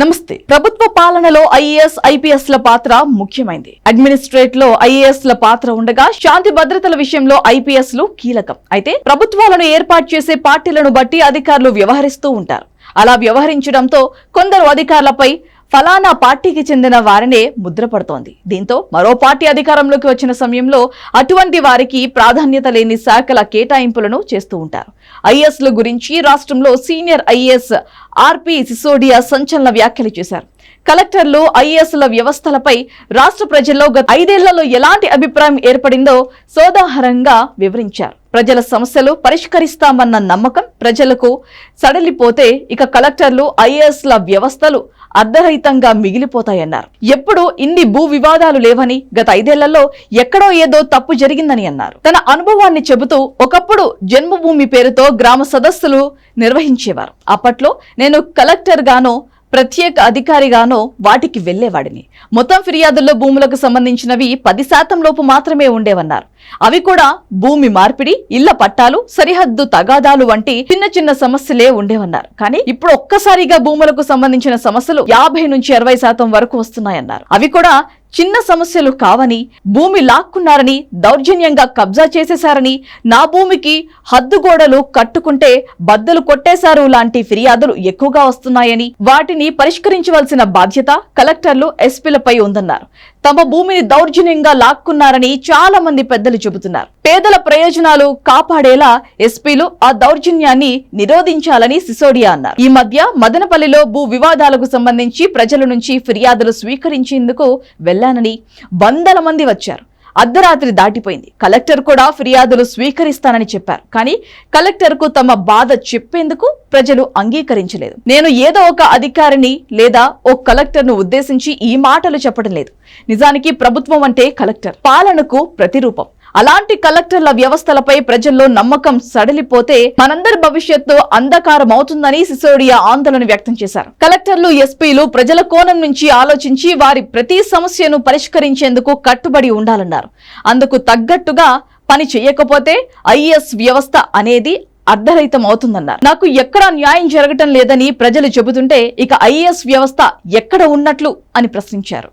నమస్తే. ప్రభుత్వ పాలనలో ఐఏఎస్ ఐపీఎస్ ల పాత్ర ముఖ్యమైంది. అడ్మినిస్ట్రేట్లో ఐఏఎస్ ల పాత్ర ఉండగా శాంతి భద్రతల విషయంలో ఐపీఎస్లు కీలకం. అయితే ప్రభుత్వాలను ఏర్పాటు చేసే పార్టీలను బట్టి అధికారులు వ్యవహరిస్తూ ఉంటారు. అలా వ్యవహరించడంతో కొందరు అధికారులపై ఫలానా పార్టీకి చెందిన వారినే ముద్రపడుతోంది దీంతో మరో పార్టీ అధికారంలోకి వచ్చిన సమయంలో అటువంటి వారికి ప్రాధాన్యత లేని శాఖల కేటాయింపులను చేస్తూ ఉంటారు. ఐఏఎస్ల గురించి రాష్ట్రంలో సీనియర్ ఐఏఎస్ ఆర్పి సిసోడియా సంచలన వ్యాఖ్యలు చేశారు. కలెక్టర్లు ఐఏఎస్ల వ్యవస్థలపై రాష్ట్ర ప్రజల్లో గత ఐదేళ్ళలో ఎలాంటి అభిప్రాయం ఏర్పడిందో సోదాహరంగా వివరించారు. ప్రజల సమస్యలు పరిష్కరిస్తామన్న నమ్మకం ప్రజలకు సడలిపోతే ఇక కలెక్టర్లు ఐఏఎస్ల వ్యవస్థలు అర్ధరహితంగా మిగిలిపోతాయన్నారు. ఎప్పుడు ఇన్ని భూ వివాదాలు లేవని గత ఐదేళ్ళలో ఎక్కడో ఏదో తప్పు జరిగిందని అన్నారు. తన అనుభవాన్ని చెబుతూ ఒకప్పుడు జన్మభూమి పేరుతో గ్రామ సదస్సులు నిర్వహించేవారు. అప్పట్లో నేను కలెక్టర్ గానో ప్రత్యేక అధికారిగానో వాటికి వెళ్ళేవాడిని మొత్తం ఫిర్యాదుల్లో భూములకు సంబంధించినవి పది శాతం లోపు మాత్రమే ఉండేవన్నారు. అవి కూడా భూమి మార్పిడి ఇళ్ళ పట్టాలు సరిహద్దు తగాదాలు వంటి చిన్న చిన్న సమస్యలే ఉండేవన్నారు. కానీ ఇప్పుడు ఒక్కసారిగా భూములకు సంబంధించిన సమస్యలు యాభై నుంచి అరవై శాతం వరకు వస్తున్నాయన్నారు. అవి కూడా చిన్న సమస్యలు కావని భూమి లాక్కున్నారని దౌర్జన్యంగా కబ్జా చేసేశారని నా భూమికి హద్దుగోడలు కట్టుకుంటే బద్దలు కొట్టేశారు లాంటి ఫిర్యాదులు ఎక్కువగా వస్తున్నాయని వాటిని పరిష్కరించవలసిన బాధ్యత కలెక్టర్లు ఎస్పీలపై ఉందన్నారు. తమ భూమిని దౌర్జన్యంగా లాక్కున్నారని చాలా మంది పెద్దలు చెబుతున్నారు. పేదల ప్రయోజనాలు కాపాడేలా ఎస్పీలు ఆ దౌర్జన్యాన్ని నిరోధించాలని సిసోడియా అన్నారు. ఈ మధ్య మదనపల్లిలో భూ వివాదాలకు సంబంధించి ప్రజల నుంచి ఫిర్యాదులు స్వీకరించేందుకు వెళ్ళానని వందల మంది వచ్చారు. అర్ధరాత్రి దాటిపోయింది. కలెక్టర్ కూడా ఫిర్యాదులు స్వీకరిస్తానని చెప్పారు. కానీ కలెక్టర్కు తమ బాధ చెప్పేందుకు ప్రజలు అంగీకరించలేదు. నేను ఏదో ఒక అధికారిని లేదా ఓ కలెక్టర్ను ఉద్దేశించి ఈ మాటలు చెప్పడం లేదు. నిజానికి ప్రభుత్వం అంటే కలెక్టర్. పాలనకు ప్రతిరూపం. అలాంటి కలెక్టర్ల వ్యవస్థలపై ప్రజల్లో నమ్మకం సడలిపోతే మనందరి భవిష్యత్తు అంధకారం అవుతుందని సిసోడియా ఆందోళన వ్యక్తం చేశారు. కలెక్టర్లు ఎస్పీలు ప్రజల కోణం నుంచి ఆలోచించి వారి ప్రతి సమస్యను పరిష్కరించేందుకు కట్టుబడి ఉండాలన్నారు. అందుకు తగ్గట్టుగా పని చేయకపోతే ఐఏఎస్ వ్యవస్థ అనేది అర్ధరహితం అవుతుందన్నారు నాకు ఎక్కడా న్యాయం జరగటం లేదని ప్రజలు చెబుతుంటే ఇక ఐఏఎస్ వ్యవస్థ ఎక్కడ ఉన్నట్లు అని ప్రశ్నించారు.